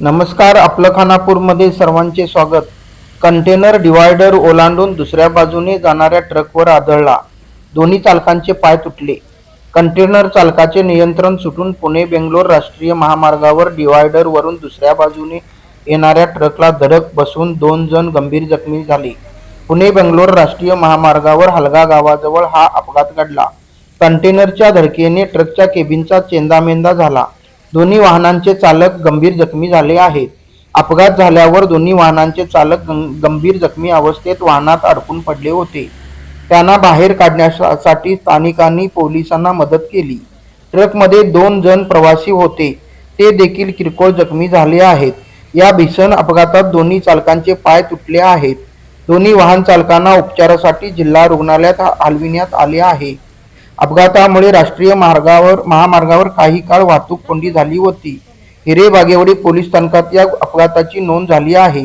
नमस्कार आपलं खानापूरमध्ये सर्वांचे स्वागत. कंटेनर डिवायडर ओलांडून दुसऱ्या बाजूने जाणाऱ्या ट्रकवर आदळला. दोन्ही चालकांचे पाय तुटले. कंटेनर चालकाचे नियंत्रण सुटून पुणे बेंगलोर राष्ट्रीय महामार्गावर डिवायडर वरून दुसऱ्या बाजूने येणाऱ्या ट्रकला धडक बसून दोन जण गंभीर जखमी झाले. पुणे बेंगलोर राष्ट्रीय महामार्गावर हलगा गावाजवळ हा अपघात घडला. कंटेनरच्या धडकेने ट्रकच्या केबिनचा चेंदामेंदा झाला. दोन्ही वाहनांचे चालक गंभीर जखमी झाले आहेत. अपघात झाल्यावर दोन्ही वाहनांचे चालक गं- गंभीर जखमी अवस्थेत वाहनात अडकून पडले होते. त्यांना बाहेर काढण्यासाठी स्थानिकांनी पोलिसांना मदत केली. ट्रकमध्ये दोन जण प्रवासी होते. ते देखील किरकोळ जखमी झाले आहेत. या भीषण अपघातात दोन्ही चालकांचे पाय तुटले आहेत. दोन्ही वाहन चालकांना उपचारासाठी जिल्हा रुग्णालयात हलविण्यात आले आहे. अपघातामुळे राष्ट्रीय मार्गावर महामार्गावर काही काळ वाहतूक कोंडी झाली होती. हिरे बागेवाडी पोलीस स्थानकात या अपघाताची नोंद झाली आहे.